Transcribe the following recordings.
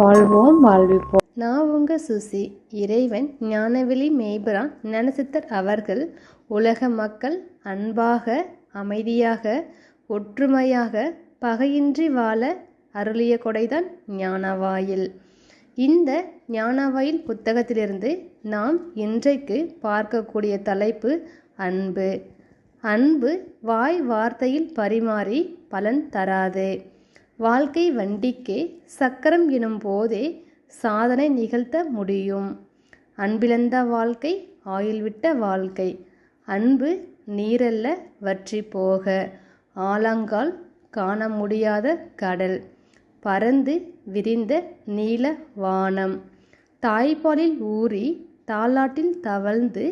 வாழ்வோம் வாழ்விப்போம். நான் உங்க சுசி இறைவன் ஞானவெளி மேய்பரான் ஞானசித்தர் அவர்கள் உலக மக்கள் அன்பாக அமைதியாக ஒற்றுமையாக பகையின்றி வாழ அருளிய கொடைதான் ஞானவாயில். இந்த ஞானவாயில் புத்தகத்திலிருந்து நாம் இன்றைக்கு பார்க்கக்கூடிய தலைப்பு அன்பு. அன்பு வாய் வார்த்தையில் பரிமாறி பலன் தராது. வாழ்க்கை வண்டிக்கே சக்கரம் எனும் போதே சாதனை நிகழ்த்த முடியும். அன்பிழந்த வாழ்க்கை ஆயில் விட்ட வாழ்க்கை. அன்பு நீரல்ல வற்றி போக. ஆலங்கால் காண முடியாத கடல். பறந்து விரிந்த நீல வானம். தாய்ப்பாலில் ஊறி தாலாட்டில் தவழ்ந்து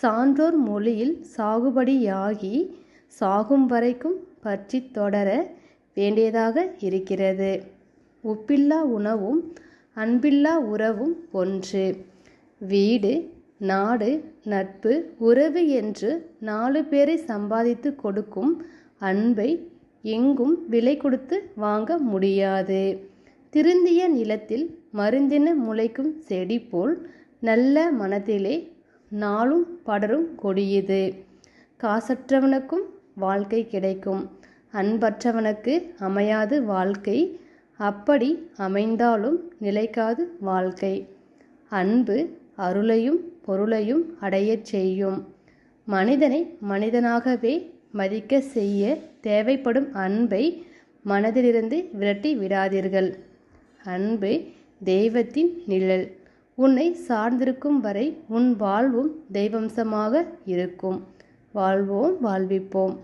சான்றோர் மொழியில் சாகுபடியாகி சாகும் வரைக்கும் பற்றி தொடர வேண்டியதாக இருக்கிறது. உப்பில்லா உணவும் அன்பில்லா உறவும் ஒன்று. வீடு நாடு நட்பு உறவு என்று நாலு பேரை சம்பாதித்து கொடுக்கும் அன்பை எங்கும் விலை கொடுத்து வாங்க முடியாது. திருந்திய நிலத்தில் மருந்தின முளைக்கும் செடி போல் நல்ல மனத்திலே நாளும் படரும் கொடியது. காசற்றவனுக்கும் வாழ்க்கை கிடைக்கும். அன்பற்றவனுக்கு அமையாது வாழ்க்கை. அப்படி அமைந்தாலும் நிலைக்காது வாழ்க்கை. அன்பு அருளையும் பொருளையும் அடையச் செய்யும். மனிதனை மனிதனாகவே மதிக்க செய்ய தேவைப்படும் அன்பை மனதிலிருந்து விரட்டி விடாதீர்கள். அன்பு தெய்வத்தின் நிழல். உன்னை சார்ந்திருக்கும் வரை உன் வாழ்வும் தெய்வம்சமாக இருக்கும். வாழ்வோம் வாழ்விப்போம்.